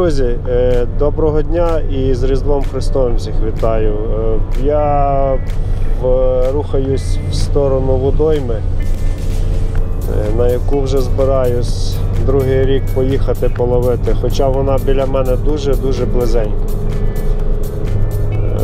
Друзі, е, доброго дня і з Різдвом Христовим всіх вітаю. Е, Я рухаюсь в сторону водойми, е, на яку вже збираюсь другий рік поїхати половити, хоча вона біля мене дуже-дуже близенько. Е,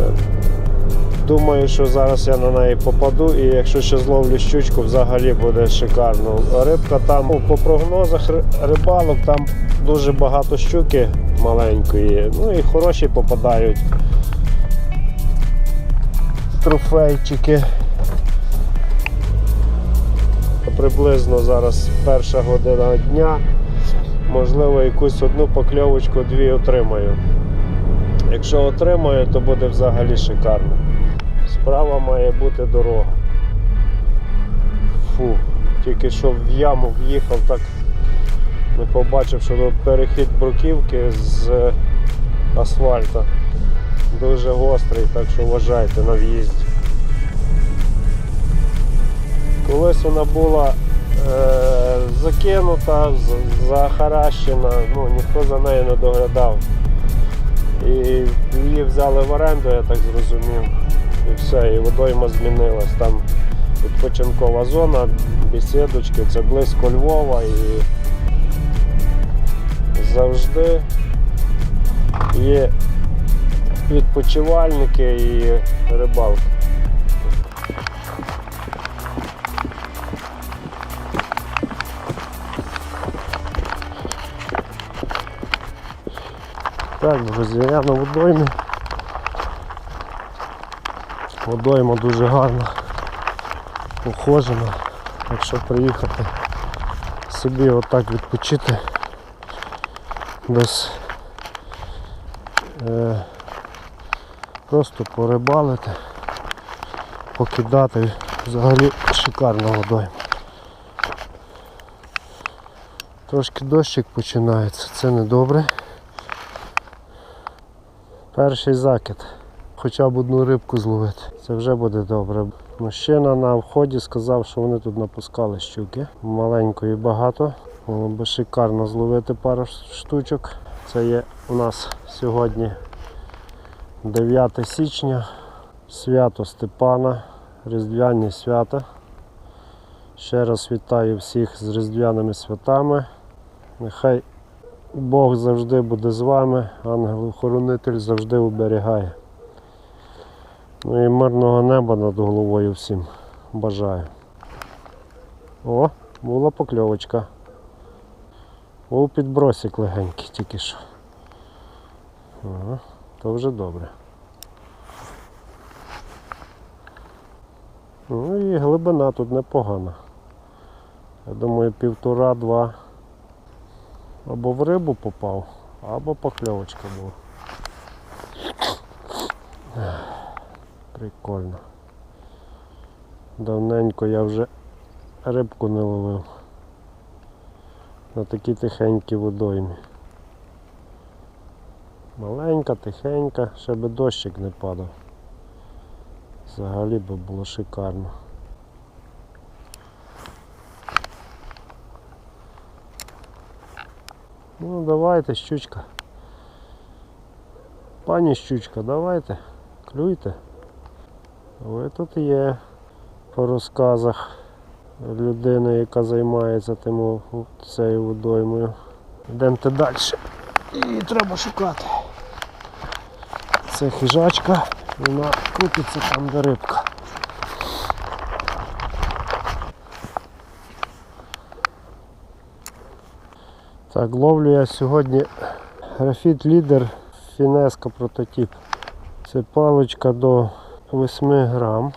Думаю, що зараз я на неї попаду і якщо ще зловлю щучку, взагалі буде шикарно. Рибка там по прогнозах рибалок там дуже багато щуки маленької, ну і хороші попадають. Трофейчики. Приблизно зараз перша година дня. Можливо, якусь одну покльовочку, дві отримаю. Якщо отримаю, то буде взагалі шикарно. Справа має бути дорога. Фу, тільки що в яму в'їхав, так побачив, що тут перехід бруківки з асфальта. Дуже гострий, так що вважайте на в'їзді. Колись вона була е, закинута, захаращена, ну, ніхто за нею не доглядав. І її взяли в оренду, я так зрозумів. І все, і водойма змінилась. Там відпочинкова зона, бесідочки, це близько Львова і завжди є відпочивальники і рибалки. Так, друзі, я на водоймі. Водойма дуже гарна, ухожена. Якщо приїхати собі отак відпочити без е, просто порибалити, покидати взагалі шикарна водойма. Трошки дощик починається, це не добре. Перший закид. Хоча б одну рибку зловити. Це вже буде добре. Мужчина на вході сказав, що вони тут напускали щуки. Маленької багато. Було би шикарно зловити пару штучок. Це є у нас сьогодні 9 січня, свято Степана, Різдвяні свята. Ще раз вітаю всіх з Різдвяними святами. Нехай Бог завжди буде з вами, ангел-охоронитель завжди оберігає. Ну і мирного неба над головою всім бажаю. О, була покльовочка. Був підбросик легенький тільки що. Ага, то вже добре. Ну і глибина тут непогана. Я думаю, півтора-два або в рибу попав, або покльовочка була. Прикольно. Давненько я вже рибку не ловив. На такій тихенькій водоймі. Маленька, тихенька, ще би дощик не падав. Взагалі би було шикарно. Ну давайте, щучка. Пані щучка, давайте, клюйте. Ви тут є по розказах людини, яка займається тим цією водоймою. Йдемте далі. Її треба шукати. Це хижачка, вона крутиться там де рибка. Так, ловлю я сьогодні графіт лідер фінеска прототип. Це паличка до 8 грам.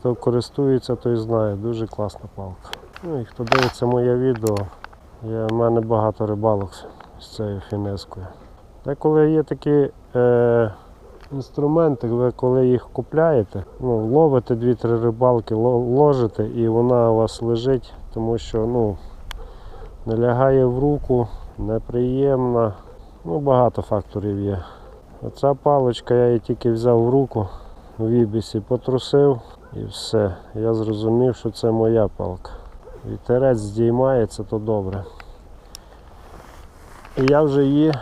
Хто користується, той знає, дуже класна палка. Ну і хто дивиться моє відео, є, в мене багато рибалок з цією фінескою. Та коли є такі е, інструменти, ви коли їх купляєте, ну, ловите 2-3 рибалки, ложите і вона у вас лежить, тому що ну, не лягає в руку, неприємна. Ну, багато факторів є. Оця паличка, я її тільки взяв в руку, в ібісі потрусив і все. Я зрозумів, що це моя палка. Вітерець здіймається, то добре. І я вже її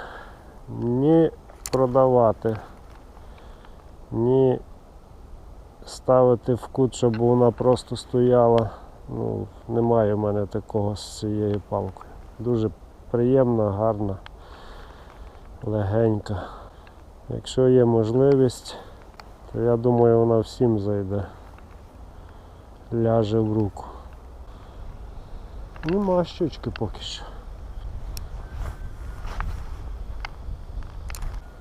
ні продавати, ні ставити в кут, щоб вона просто стояла. Ну, немає в мене такого з цією палкою. Дуже приємна, гарна, легенька. Якщо є можливість, то я думаю вона всім зайде. Ляже в руку. Нема щучки поки що.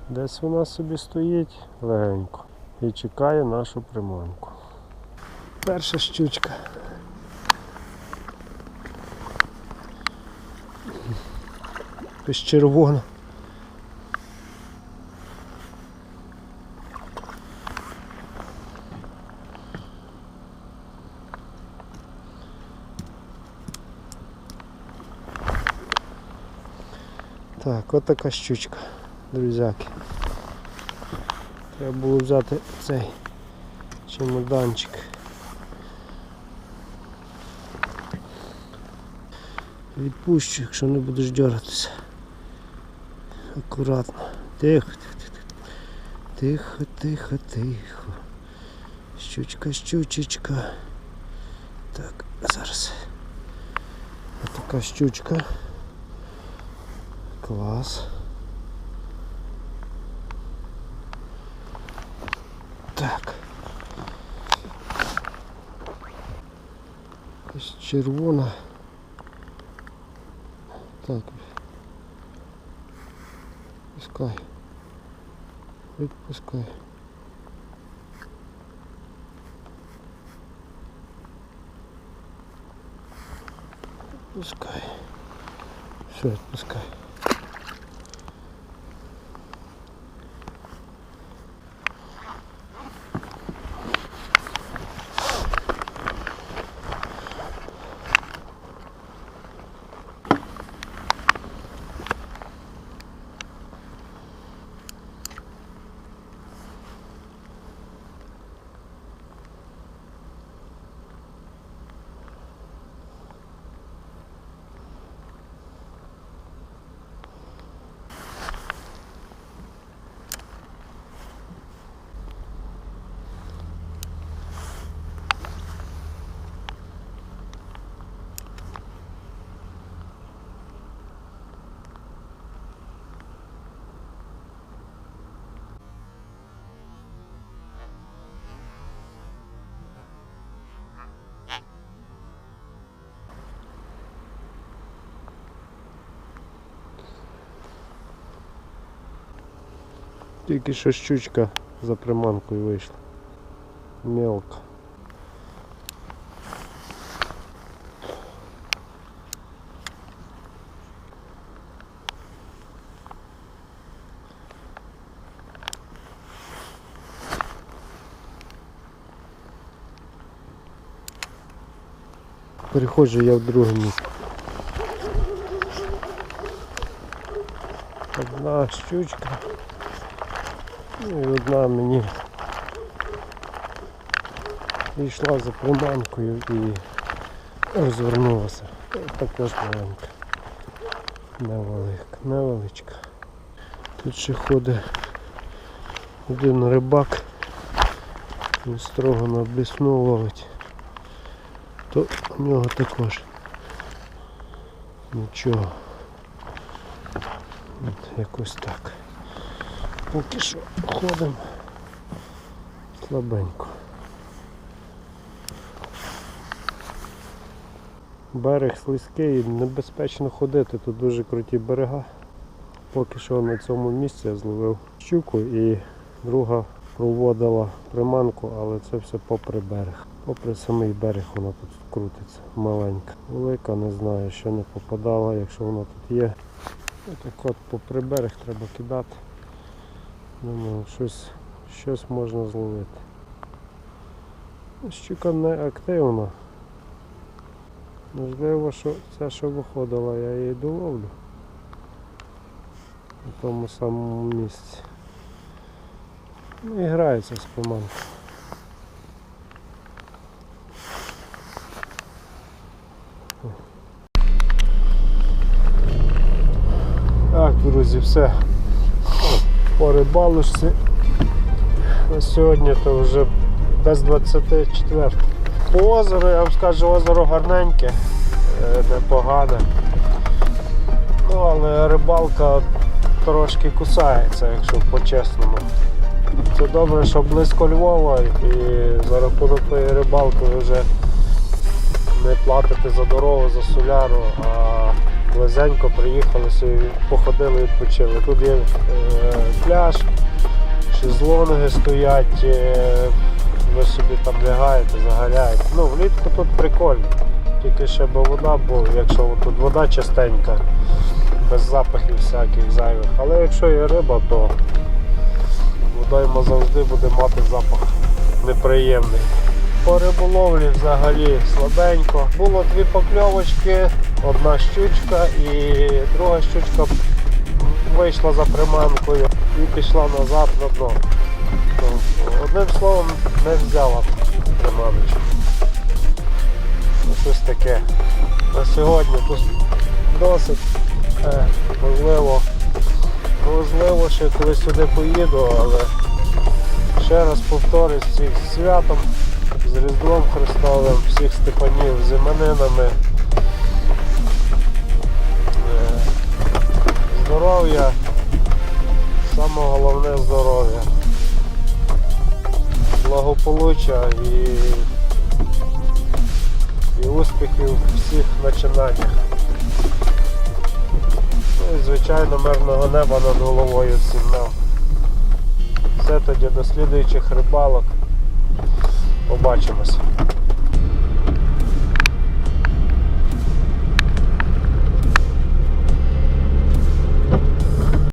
Десь вона собі стоїть легенько і чекає нашу приманку. Перша щучка. Якась червона. Так, от така щучка, друзяки. Треба було взяти цей чемоданчик. Відпущу, якщо не будеш дергатися. Акуратно. Тихо, тихо, тихо, тихо, тихо. Щучка, щучечка. Так, зараз. Ось така щучка. Клас. Так. Якась червона. Так. Пускай. Відпускай. Відпускай. Все, відпускай. Тільки що щучка за приманкою вийшла. Мелко. Переходжу я в друге місце. Одна щучка. Ну і одна мені йшла за приманкою і розвернулася. Також маленька. Невелика, невеличка. Тут ще ходить один рибак. Він строго на блісну ловить. То у нього також нічого. От якось так. Поки що ходимо слабенько. Берег слизький, небезпечно ходити, тут дуже круті берега. Поки що на цьому місці я зловив щуку і друга проводила приманку, але це все попри берег. Попри самий берег вона тут крутиться, маленька. Велика, не знаю, що не попадала, якщо вона тут є. Отак от попри берег треба кидати. Думаю, щось, щось можна зловити. Щука не активна. Можливо, що ця, що виходила, я її доловлю на тому самому місці. Ну і грається з приманкою. Так, друзі, все. По рибалочці. На сьогодні то вже без 24. По озеру, я вам скажу, озеро гарненьке, е, непогане. Ну, але рибалка трошки кусається, якщо по-чесному. Це добре, що близько Львова і за рахунок тої рибалки вже не платите за дорогу, за соляру, а близенько приїхали походили, відпочили. Тут є е, пляж, шезлонги стоять, е, ви собі там лягаєте, загоряєте. Ну, влітку тут прикольно. Тільки ще би вода, бо якщо тут вода чистенька, без запахів всяких зайвих. Але якщо є риба, то водойма завжди буде мати запах неприємний. По риболовлі взагалі слабенько. Було дві покльовочки, одна щучка і друга щучка вийшла за приманкою і пішла назад на дно. Одним словом, не взяла приманочку. Щось таке. На сьогодні дос- досить е, можливо. Можливо, ще коли сюди поїду, але ще раз повторюсь з святом, з Різдвом Христовим, всіх Степанів з іменинами. Здоров'я, саме головне здоров'я, благополуччя і, і успіхів у всіх начинаннях. Ну і звичайно мирного неба над головою всім нам. Все тоді до слідуючих рибалок. Побачимось.